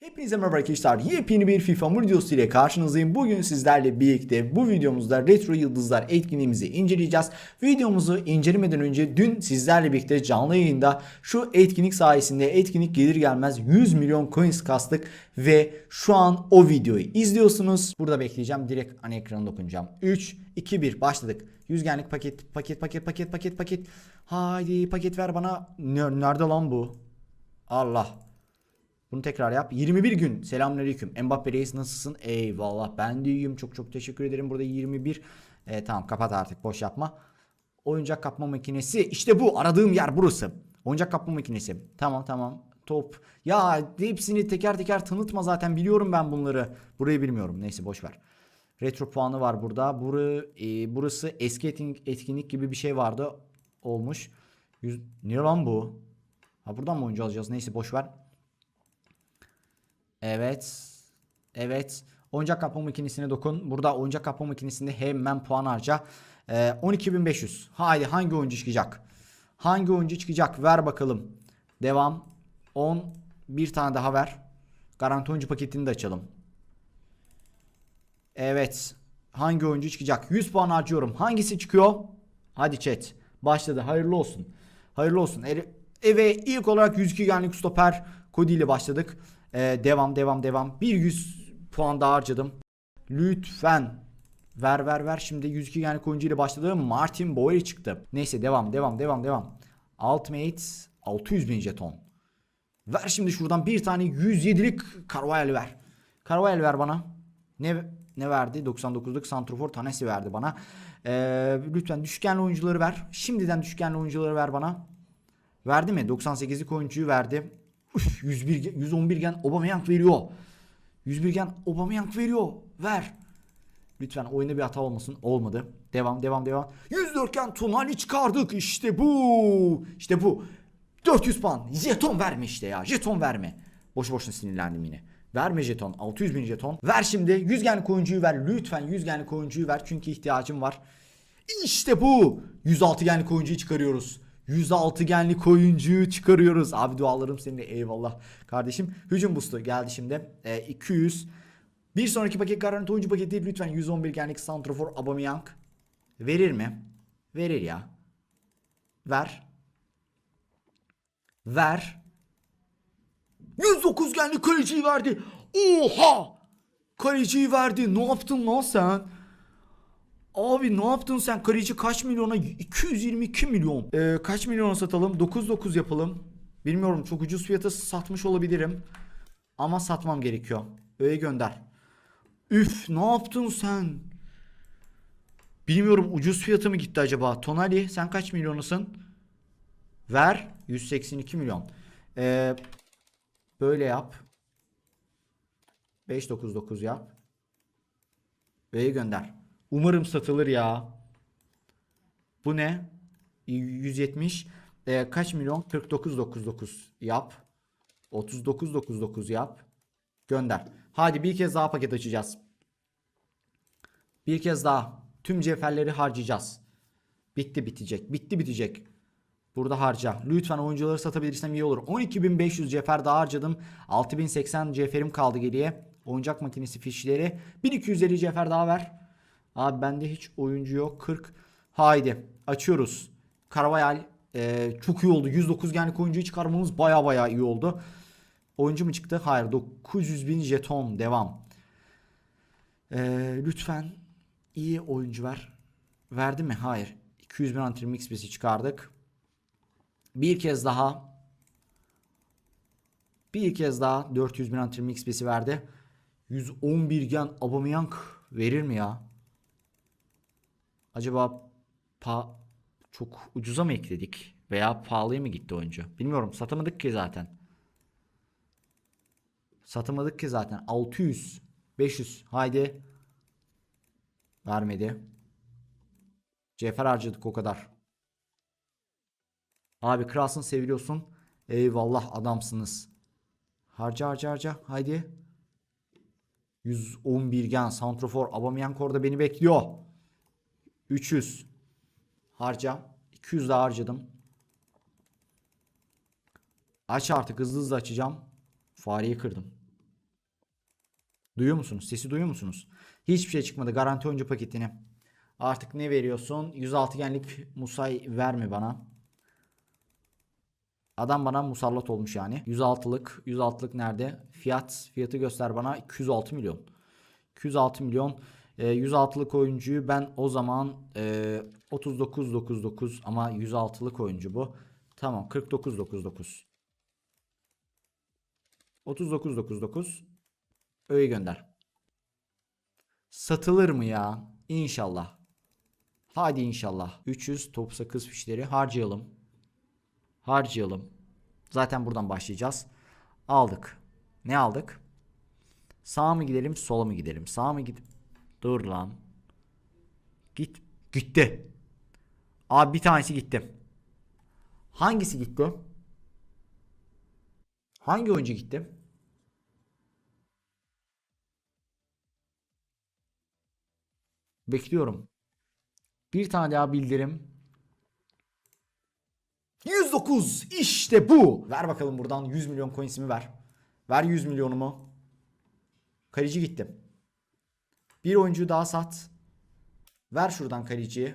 Hepinize merhaba arkadaşlar. Yepyeni bir FIFA videosu ile karşınızdayım. Bugün sizlerle birlikte bu videomuzda Retro Yıldızlar etkinliğimizi inceleyeceğiz. Videomuzu incelemeden önce dün sizlerle birlikte canlı yayında şu etkinlik sayesinde etkinlik gelir gelmez 100 milyon coins kastık ve şu an o videoyu izliyorsunuz. Burada bekleyeceğim. Direkt ana ekranı dokunacağım. 3, 2, 1 başladık. Yüzgenlik paket, paket, paket, paket, paket, paket. Haydi paket ver bana. Ne- Nerede lan bu? Allah. Bunu tekrar yap. 21 gün. Selamünaleyküm. Mbappe Reis nasılsın? Eyvallah. Ben de iyiyim. Çok çok teşekkür ederim. Burada 21. E, tamam kapat artık. Boş yapma. Oyuncak kapma makinesi. İşte bu. Aradığım yer burası. Oyuncak kapma makinesi. Tamam tamam. Top. Ya hepsini teker teker tanıtma zaten. Biliyorum ben bunları. Burayı bilmiyorum. Neyse boş ver. Retro puanı var burada. Buru, e, burası eski etkinlik gibi bir şey vardı. Olmuş. Yüz, ne lan bu? Ha buradan mı oyuncu alacağız? Neyse boş ver. Evet. Evet. Oyuncak kapma makinesine dokun. Burada oyuncak kapma makinesinde hemen puan harca. Ee, 12.500. Haydi hangi oyuncu çıkacak? Hangi oyuncu çıkacak? Ver bakalım. Devam. 10. Bir tane daha ver. Garanti oyuncu paketini de açalım. Evet. Hangi oyuncu çıkacak? 100 puan harcıyorum. Hangisi çıkıyor? Hadi chat. Başladı. Hayırlı olsun. Hayırlı olsun. E- Eve ilk olarak 102 genlik stoper Cody ile başladık. Ee, devam devam devam. Bir 100 puan daha harcadım. Lütfen. Ver ver ver. Şimdi 102 genlik oyuncu ile başladı. Martin Boyle çıktı. Neyse devam devam devam devam. Ultimate 600 bin jeton. Ver şimdi şuradan bir tane 107'lik Carvajal ver. Carvajal ver bana. Ne ne verdi? 99'luk Santrofor tanesi verdi bana. Ee, lütfen düşükgenli oyuncuları ver. Şimdiden düşükgenli oyuncuları ver bana. Verdi mi? 98'lik oyuncuyu verdi. Uf, 101 gen- 111 gen Aubameyang veriyor. 101 gen Aubameyang veriyor. Ver. Lütfen oyunda bir hata olmasın. Olmadı. Devam devam devam. 104 gen Tonali çıkardık. İşte bu. İşte bu. 400 puan. Jeton verme işte ya. Jeton verme. Boş boşuna sinirlendim yine. Verme jeton. 600 bin jeton. Ver şimdi. 100 genlik oyuncuyu ver. Lütfen 100 genlik oyuncuyu ver. Çünkü ihtiyacım var. İşte bu. 106 genlik oyuncuyu çıkarıyoruz. 106 genlik oyuncuyu çıkarıyoruz. Abi dualarım seninle eyvallah kardeşim. Hücum boost'u geldi şimdi. Ee, 200. Bir sonraki paket garanti oyuncu paketi lütfen 111 genlik Santrafor Aubameyang. Verir mi? Verir ya. Ver. Ver. 109 genlik kaleciyi verdi. Oha! Kaleciyi verdi. Ne yaptın lan sen? Abi ne yaptın sen? Kaleci kaç milyona? 222 milyon. Ee, kaç milyona satalım? 9-9 yapalım. Bilmiyorum çok ucuz fiyata satmış olabilirim. Ama satmam gerekiyor. Öyle gönder. Üf ne yaptın sen? Bilmiyorum ucuz fiyatı mı gitti acaba? Tonali sen kaç milyonusun? Ver 182 milyon. Ee, böyle yap. 599 yap. Öyle gönder. Umarım satılır ya. Bu ne? 170. Ee, kaç milyon? 49.99 yap. 39.99 yap. Gönder. Hadi bir kez daha paket açacağız. Bir kez daha. Tüm cevherleri harcayacağız. Bitti bitecek. Bitti bitecek. Burada harca. Lütfen oyuncuları satabilirsem iyi olur. 12.500 cefer daha harcadım. 6.080 ceferim kaldı geriye. Oyuncak makinesi fişleri. 1250 cefer daha ver. Abi bende hiç oyuncu yok. 40. Haydi açıyoruz. Carvajal e, çok iyi oldu. 109 genlik oyuncuyu çıkarmamız baya baya iyi oldu. Oyuncu mu çıktı? Hayır. 900 bin jeton. Devam. E, lütfen iyi oyuncu ver. Verdi mi? Hayır. 200 bin antrenman XP'si çıkardık. Bir kez daha. Bir kez daha 400 bin antrenman XP'si verdi. 111 gen Aubameyang verir mi ya? Acaba pa çok ucuza mı ekledik veya pahalıya mı gitti oyuncu? Bilmiyorum. Satamadık ki zaten. Satamadık ki zaten. 600, 500. Haydi. Vermedi. Cefer harcadık o kadar. Abi kralsın seviliyorsun. Eyvallah adamsınız. Harca harca harca. Haydi. 111 gen Santrofor Aubameyang orada beni bekliyor. 300 harca. 200 daha harcadım. Aç artık hızlı hızlı açacağım. Fareyi kırdım. Duyuyor musunuz? Sesi duyuyor musunuz? Hiçbir şey çıkmadı. Garanti oyuncu paketini. Artık ne veriyorsun? 106 genlik Musay verme bana. Adam bana musallat olmuş yani. 106'lık. 106'lık nerede? Fiyat. Fiyatı göster bana. 206 milyon. 206 milyon. E, 106'lık oyuncuyu ben o zaman e, 39.99 ama 106'lık oyuncu bu. Tamam 49.99. 39.99 öyle gönder. Satılır mı ya? İnşallah. Hadi inşallah. 300 top sakız fişleri harcayalım. Harcayalım. Zaten buradan başlayacağız. Aldık. Ne aldık? Sağa mı gidelim, sola mı gidelim? Sağa mı gid? Dur lan. Git. Gitti. Abi bir tanesi gitti. Hangisi gitti? Hangi oyuncu gitti? Bekliyorum. Bir tane daha bildirim. 109 işte bu. Ver bakalım buradan 100 milyon coinsimi ver. Ver 100 milyonumu. Kaleci gitti. Bir oyuncuyu daha sat. Ver şuradan kaleciyi.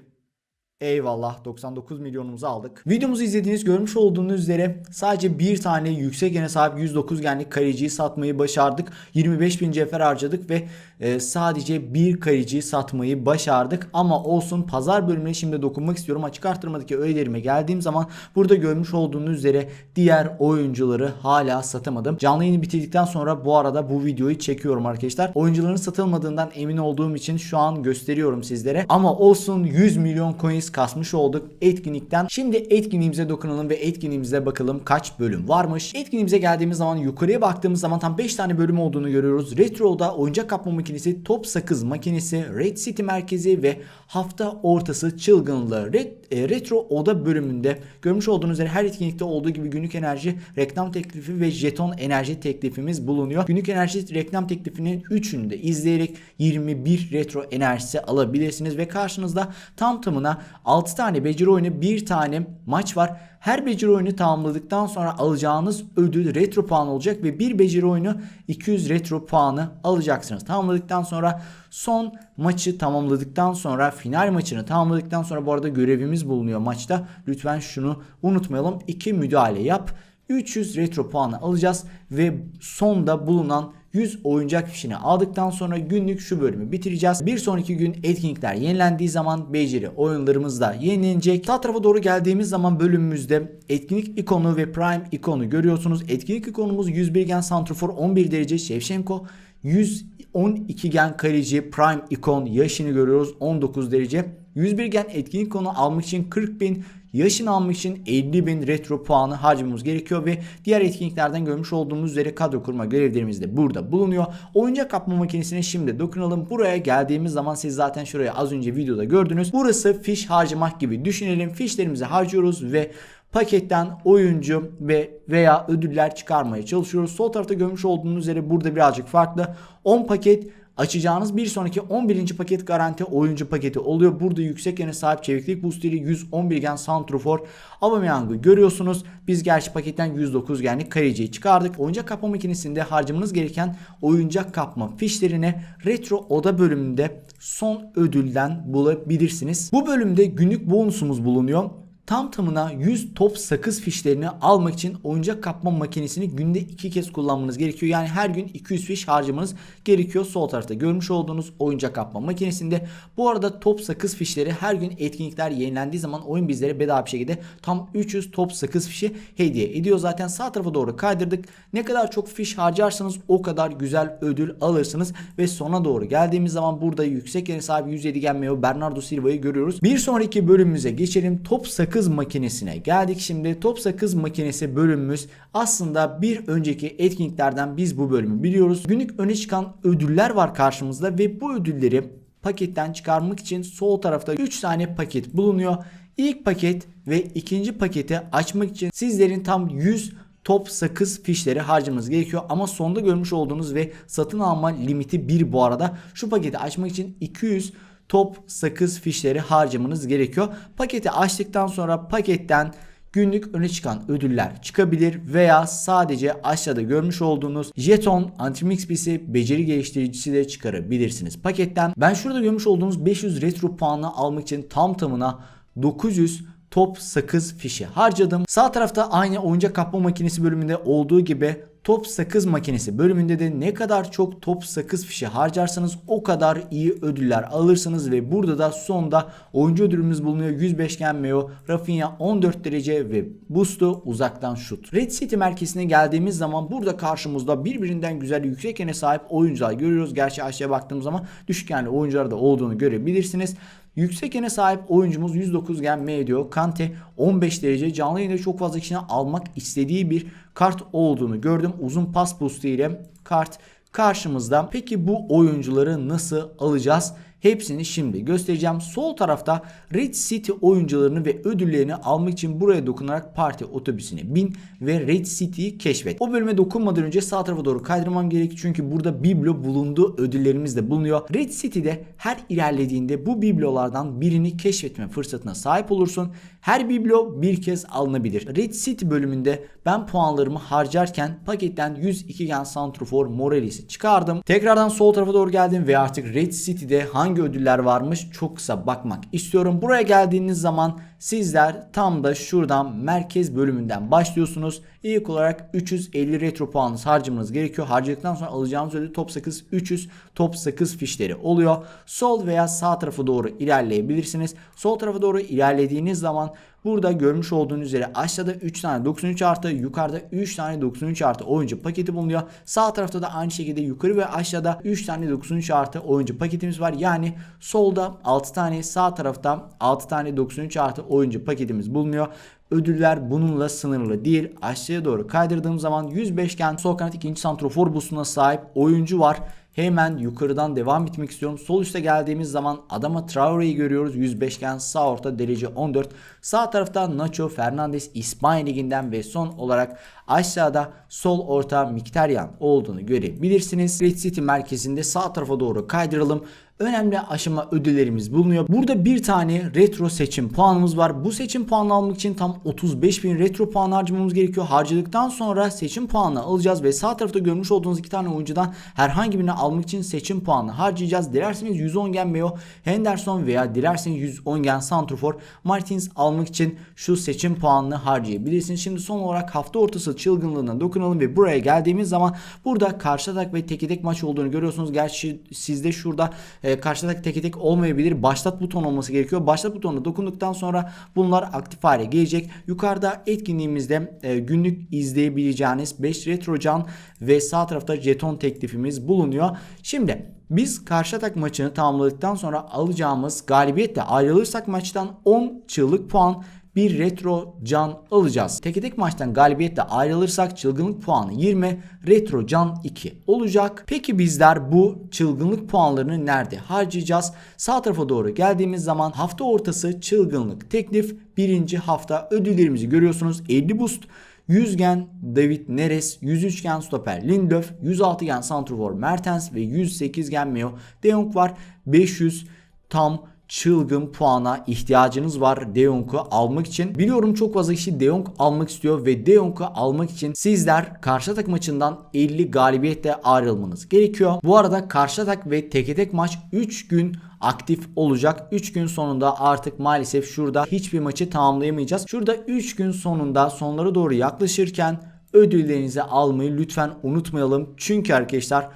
Eyvallah 99 milyonumuzu aldık. Videomuzu izlediğiniz görmüş olduğunuz üzere sadece bir tane yüksek gene sahip 109 genlik kaleciyi satmayı başardık. 25 bin cefer harcadık ve e, sadece bir kaleciyi satmayı başardık. Ama olsun pazar bölümüne şimdi dokunmak istiyorum. Açık arttırmadaki öğelerime geldiğim zaman burada görmüş olduğunuz üzere diğer oyuncuları hala satamadım. Canlı yayını bitirdikten sonra bu arada bu videoyu çekiyorum arkadaşlar. Oyuncuların satılmadığından emin olduğum için şu an gösteriyorum sizlere. Ama olsun 100 milyon coins kasmış olduk etkinlikten. Şimdi etkinliğimize dokunalım ve etkinliğimize bakalım kaç bölüm varmış. Etkinliğimize geldiğimiz zaman yukarıya baktığımız zaman tam 5 tane bölüm olduğunu görüyoruz. Retro'da oyuncak kapma makinesi, top sakız makinesi, Red City merkezi ve hafta ortası çılgınlığı. Red, e, Retro oda bölümünde görmüş olduğunuz üzere her etkinlikte olduğu gibi günlük enerji reklam teklifi ve jeton enerji teklifimiz bulunuyor. Günlük enerji reklam teklifinin 3'ünü de izleyerek 21 retro enerjisi alabilirsiniz ve karşınızda tam tamına 6 tane beceri oyunu, 1 tane maç var. Her beceri oyunu tamamladıktan sonra alacağınız ödül retro puan olacak ve bir beceri oyunu 200 retro puanı alacaksınız. Tamamladıktan sonra son maçı tamamladıktan sonra final maçını tamamladıktan sonra bu arada görevimiz bulunuyor maçta. Lütfen şunu unutmayalım. 2 müdahale yap. 300 retro puanı alacağız ve sonda bulunan 100 oyuncak fişini aldıktan sonra günlük şu bölümü bitireceğiz. Bir sonraki gün etkinlikler yenilendiği zaman beceri oyunlarımız da yenilenecek. Sağ tarafa doğru geldiğimiz zaman bölümümüzde etkinlik ikonu ve prime ikonu görüyorsunuz. Etkinlik ikonumuz 101 gen santrofor 11 derece Şevşenko 112 gen kaleci prime ikon yaşını görüyoruz 19 derece. 101 gen etkinlik ikonu almak için 40 bin yaşını almak için 50 bin retro puanı harcamamız gerekiyor ve diğer etkinliklerden görmüş olduğumuz üzere kadro kurma görevlerimiz de burada bulunuyor. Oyuncak kapma makinesine şimdi dokunalım. Buraya geldiğimiz zaman siz zaten şuraya az önce videoda gördünüz. Burası fiş harcamak gibi düşünelim. Fişlerimizi harcıyoruz ve paketten oyuncu ve veya ödüller çıkarmaya çalışıyoruz. Sol tarafta görmüş olduğunuz üzere burada birazcık farklı. 10 paket açacağınız bir sonraki 11. paket garanti oyuncu paketi oluyor. Burada yüksek yene sahip çeviklik boosteri 111 gen santrofor Aubameyang'ı görüyorsunuz. Biz gerçi paketten 109 genlik kaleciyi çıkardık. Oyuncak kapma makinesinde harcamanız gereken oyuncak kapma fişlerini retro oda bölümünde son ödülden bulabilirsiniz. Bu bölümde günlük bonusumuz bulunuyor tam tamına 100 top sakız fişlerini almak için oyuncak kapma makinesini günde 2 kez kullanmanız gerekiyor. Yani her gün 200 fiş harcamanız gerekiyor. Sol tarafta görmüş olduğunuz oyuncak kapma makinesinde. Bu arada top sakız fişleri her gün etkinlikler yenilendiği zaman oyun bizlere bedava bir şekilde tam 300 top sakız fişi hediye ediyor. Zaten sağ tarafa doğru kaydırdık. Ne kadar çok fiş harcarsanız o kadar güzel ödül alırsınız. Ve sona doğru geldiğimiz zaman burada yüksek yeri sahibi 107 gelmiyor. Bernardo Silva'yı görüyoruz. Bir sonraki bölümümüze geçelim. Top sakız makinesine geldik. Şimdi top sakız makinesi bölümümüz aslında bir önceki etkinliklerden biz bu bölümü biliyoruz. Günlük öne çıkan ödüller var karşımızda ve bu ödülleri paketten çıkarmak için sol tarafta 3 tane paket bulunuyor. İlk paket ve ikinci paketi açmak için sizlerin tam 100 top sakız fişleri harcamanız gerekiyor. Ama sonda görmüş olduğunuz ve satın alma limiti 1 bu arada. Şu paketi açmak için 200 top sakız fişleri harcamanız gerekiyor. Paketi açtıktan sonra paketten günlük öne çıkan ödüller çıkabilir veya sadece aşağıda görmüş olduğunuz jeton, Antimix PC, beceri geliştiricisi de çıkarabilirsiniz paketten. Ben şurada görmüş olduğunuz 500 retro puanı almak için tam tamına 900 top sakız fişi harcadım. Sağ tarafta aynı oyuncak kapma makinesi bölümünde olduğu gibi top sakız makinesi bölümünde de ne kadar çok top sakız fişi harcarsanız o kadar iyi ödüller alırsınız ve burada da sonda oyuncu ödülümüz bulunuyor. 105 gen Meo, Rafinha 14 derece ve Boost'u uzaktan şut. Red City merkezine geldiğimiz zaman burada karşımızda birbirinden güzel yüksek ene sahip oyuncular görüyoruz. Gerçi aşağıya baktığımız zaman düşük genli oyuncular da olduğunu görebilirsiniz. Yüksek ene sahip oyuncumuz 109 gen M diyor. Kante 15 derece canlı yayında çok fazla kişinin almak istediği bir kart olduğunu gördüm. Uzun pas boost'u ile kart karşımızda. Peki bu oyuncuları nasıl alacağız? Hepsini şimdi göstereceğim. Sol tarafta Red City oyuncularını ve ödüllerini almak için buraya dokunarak parti otobüsüne bin ve Red City'yi keşfet. O bölüme dokunmadan önce sağ tarafa doğru kaydırmam gerek çünkü burada biblo bulunduğu ödüllerimiz de bulunuyor. Red City'de her ilerlediğinde bu biblolardan birini keşfetme fırsatına sahip olursun. Her biblo bir kez alınabilir. Red City bölümünde ben puanlarımı harcarken paketten 102 gen Santrofor Moralis'i çıkardım. Tekrardan sol tarafa doğru geldim ve artık Red City'de hangi ödüller varmış çok kısa bakmak istiyorum. Buraya geldiğiniz zaman sizler tam da şuradan merkez bölümünden başlıyorsunuz. İlk olarak 350 retro puanınız harcamanız gerekiyor. Harcadıktan sonra alacağınız ödül top 8 300 top 8 fişleri oluyor. Sol veya sağ tarafa doğru ilerleyebilirsiniz. Sol tarafa doğru ilerlediğiniz zaman Burada görmüş olduğunuz üzere aşağıda 3 tane 93 artı yukarıda 3 tane 93 artı oyuncu paketi bulunuyor. Sağ tarafta da aynı şekilde yukarı ve aşağıda 3 tane 93 artı oyuncu paketimiz var. Yani solda 6 tane sağ tarafta 6 tane 93 artı oyuncu paketimiz bulunuyor. Ödüller bununla sınırlı değil. Aşağıya doğru kaydırdığım zaman 105 gen sol kanat 2. santrofor boostuna sahip oyuncu var. Hemen yukarıdan devam etmek istiyorum. Sol üste geldiğimiz zaman Adama Traore'yi görüyoruz. 105 gen sağ orta derece 14. Sağ tarafta Nacho Fernandez İspanya liginden ve son olarak aşağıda sol orta Mkhitaryan olduğunu görebilirsiniz. Red City merkezinde sağ tarafa doğru kaydıralım önemli aşama ödüllerimiz bulunuyor. Burada bir tane retro seçim puanımız var. Bu seçim puanını almak için tam 35.000 retro puan harcamamız gerekiyor. Harcadıktan sonra seçim puanını alacağız ve sağ tarafta görmüş olduğunuz iki tane oyuncudan herhangi birini almak için seçim puanı harcayacağız. Dilerseniz 110 gen Meo, Henderson veya dilerseniz 110 gen Santrofor, Martins almak için şu seçim puanını harcayabilirsiniz. Şimdi son olarak hafta ortası çılgınlığına dokunalım ve buraya geldiğimiz zaman burada karşı atak ve tek tek maç olduğunu görüyorsunuz. Gerçi sizde şurada e, karşıdaki tek tek olmayabilir. Başlat buton olması gerekiyor. Başlat butonuna dokunduktan sonra bunlar aktif hale gelecek. Yukarıda etkinliğimizde e, günlük izleyebileceğiniz 5 retro can ve sağ tarafta jeton teklifimiz bulunuyor. Şimdi biz karşı atak maçını tamamladıktan sonra alacağımız galibiyetle ayrılırsak maçtan 10 çığlık puan bir retro can alacağız. Tek tek maçtan galibiyetle ayrılırsak çılgınlık puanı 20, retro can 2 olacak. Peki bizler bu çılgınlık puanlarını nerede harcayacağız? Sağ tarafa doğru geldiğimiz zaman hafta ortası çılgınlık teklif birinci hafta ödüllerimizi görüyorsunuz. 50 boost 100 gen David Neres, 103 gen stoper Lindelöf, 106 gen santrofor Mertens ve 108 gen Meo De Jong var. 500 tam çılgın puana ihtiyacınız var De Jong'u almak için. Biliyorum çok fazla kişi De Jong almak istiyor ve De Jong'u almak için sizler karşı atak maçından 50 galibiyetle ayrılmanız gerekiyor. Bu arada karşı atak ve teke tek maç 3 gün aktif olacak. 3 gün sonunda artık maalesef şurada hiçbir maçı tamamlayamayacağız. Şurada 3 gün sonunda sonlara doğru yaklaşırken ödüllerinizi almayı lütfen unutmayalım. Çünkü arkadaşlar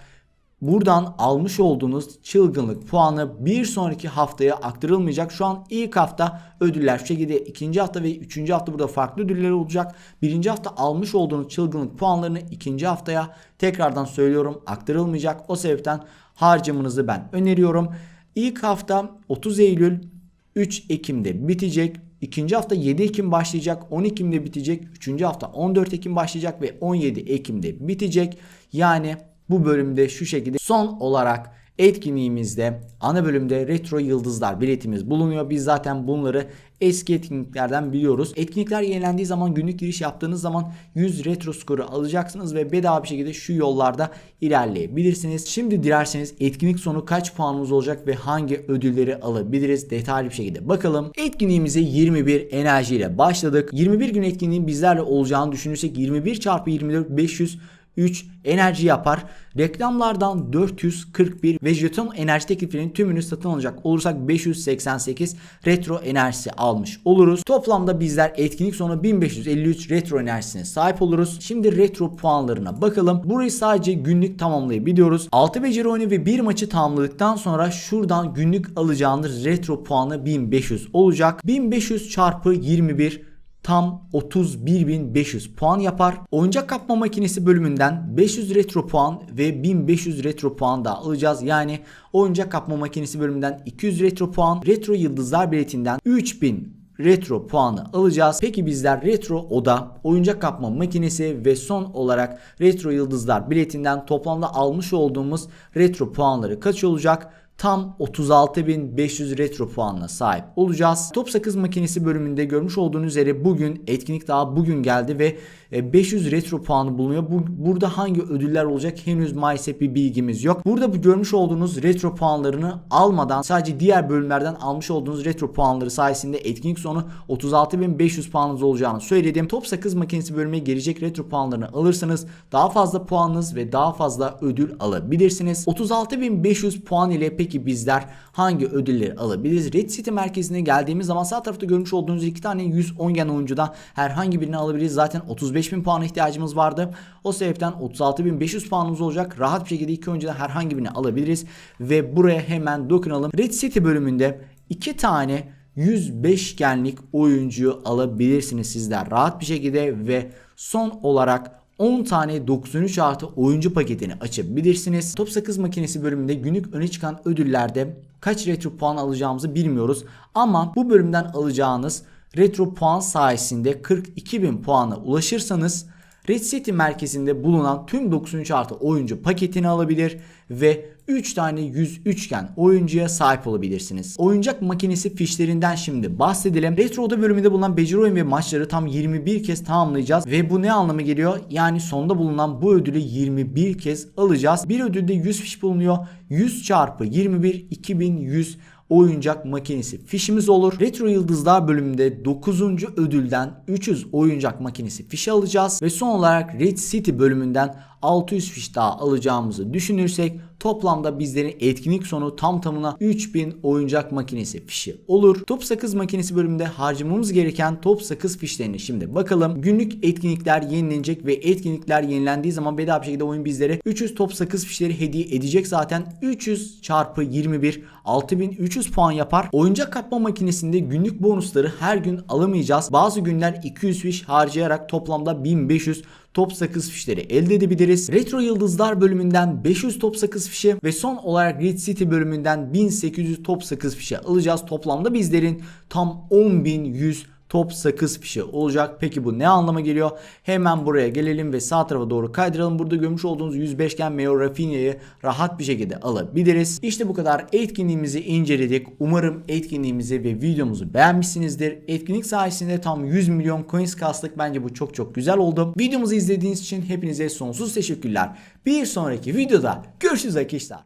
Buradan almış olduğunuz çılgınlık puanı bir sonraki haftaya aktarılmayacak. Şu an ilk hafta ödüller şu şekilde ikinci hafta ve üçüncü hafta burada farklı ödüller olacak. Birinci hafta almış olduğunuz çılgınlık puanlarını ikinci haftaya tekrardan söylüyorum aktarılmayacak. O sebepten harcamanızı ben öneriyorum. İlk hafta 30 Eylül 3 Ekim'de bitecek. İkinci hafta 7 Ekim başlayacak. 10 Ekim'de bitecek. Üçüncü hafta 14 Ekim başlayacak ve 17 Ekim'de bitecek. Yani bu bölümde şu şekilde son olarak etkinliğimizde ana bölümde retro yıldızlar biletimiz bulunuyor. Biz zaten bunları eski etkinliklerden biliyoruz. Etkinlikler yenilendiği zaman günlük giriş yaptığınız zaman 100 retro skoru alacaksınız ve bedava bir şekilde şu yollarda ilerleyebilirsiniz. Şimdi dilerseniz etkinlik sonu kaç puanımız olacak ve hangi ödülleri alabiliriz detaylı bir şekilde bakalım. Etkinliğimize 21 enerji ile başladık. 21 gün etkinliğin bizlerle olacağını düşünürsek 21 çarpı 24 500 3 enerji yapar. Reklamlardan 441 ve jeton enerji tekliflerinin tümünü satın alacak olursak 588 retro enerjisi almış oluruz. Toplamda bizler etkinlik sonu 1553 retro enerjisine sahip oluruz. Şimdi retro puanlarına bakalım. Burayı sadece günlük tamamlayabiliyoruz. 6 beceri oyunu ve 1 maçı tamamladıktan sonra şuradan günlük alacağınız retro puanı 1500 olacak. 1500 çarpı 21 tam 31.500 puan yapar. Oyuncak kapma makinesi bölümünden 500 retro puan ve 1500 retro puan daha alacağız. Yani oyuncak kapma makinesi bölümünden 200 retro puan, retro yıldızlar biletinden 3000 retro puanı alacağız. Peki bizler retro oda, oyuncak kapma makinesi ve son olarak retro yıldızlar biletinden toplamda almış olduğumuz retro puanları kaç olacak? Tam 36.500 retro puanına sahip olacağız. Top sakız makinesi bölümünde görmüş olduğunuz üzere bugün etkinlik daha bugün geldi ve 500 retro puanı bulunuyor. Bu, burada hangi ödüller olacak henüz maalesef bir bilgimiz yok. Burada bu görmüş olduğunuz retro puanlarını almadan sadece diğer bölümlerden almış olduğunuz retro puanları sayesinde etkinlik sonu 36.500 puanınız olacağını söyledim. Top sakız makinesi bölümüne gelecek retro puanlarını alırsanız daha fazla puanınız ve daha fazla ödül alabilirsiniz. 36.500 puan ile peki bizler hangi ödülleri alabiliriz? Red City merkezine geldiğimiz zaman sağ tarafta görmüş olduğunuz iki tane 110 gen oyuncuda herhangi birini alabiliriz. Zaten 35.000 puana ihtiyacımız vardı. O sebepten 36.500 puanımız olacak. Rahat bir şekilde iki oyuncuda herhangi birini alabiliriz. Ve buraya hemen dokunalım. Red City bölümünde iki tane 105 genlik oyuncuyu alabilirsiniz sizler rahat bir şekilde ve son olarak 10 tane 93 artı oyuncu paketini açabilirsiniz. Top sakız makinesi bölümünde günlük öne çıkan ödüllerde kaç retro puan alacağımızı bilmiyoruz. Ama bu bölümden alacağınız retro puan sayesinde 42.000 puana ulaşırsanız Red City merkezinde bulunan tüm 93 artı oyuncu paketini alabilir ve 3 tane 103 gen oyuncuya sahip olabilirsiniz. Oyuncak makinesi fişlerinden şimdi bahsedelim. Retro Oda bölümünde bulunan beceri oyun ve maçları tam 21 kez tamamlayacağız ve bu ne anlama geliyor? Yani sonda bulunan bu ödülü 21 kez alacağız. Bir ödülde 100 fiş bulunuyor. 100 çarpı 21 2100 oyuncak makinesi fişimiz olur. Retro Yıldızlar bölümünde 9. ödülden 300 oyuncak makinesi fişi alacağız ve son olarak Red City bölümünden 600 fiş daha alacağımızı düşünürsek toplamda bizlerin etkinlik sonu tam tamına 3000 oyuncak makinesi fişi olur. Top sakız makinesi bölümünde harcamamız gereken top sakız fişlerine şimdi bakalım. Günlük etkinlikler yenilenecek ve etkinlikler yenilendiği zaman bedava bir şekilde oyun bizlere 300 top sakız fişleri hediye edecek zaten 300 çarpı 21 6300 puan yapar. Oyuncak kapma makinesinde günlük bonusları her gün alamayacağız. Bazı günler 200 fiş harcayarak toplamda 1500 top sakız fişleri elde edebiliriz. Retro Yıldızlar bölümünden 500 top sakız fişi ve son olarak Red City bölümünden 1800 top sakız fişi alacağız. Toplamda bizlerin tam 10.100 top sakız fişi olacak. Peki bu ne anlama geliyor? Hemen buraya gelelim ve sağ tarafa doğru kaydıralım. Burada görmüş olduğunuz 105 gen Meo Rafinha'yı rahat bir şekilde alabiliriz. İşte bu kadar etkinliğimizi inceledik. Umarım etkinliğimizi ve videomuzu beğenmişsinizdir. Etkinlik sayesinde tam 100 milyon coins kastık. Bence bu çok çok güzel oldu. Videomuzu izlediğiniz için hepinize sonsuz teşekkürler. Bir sonraki videoda görüşürüz arkadaşlar.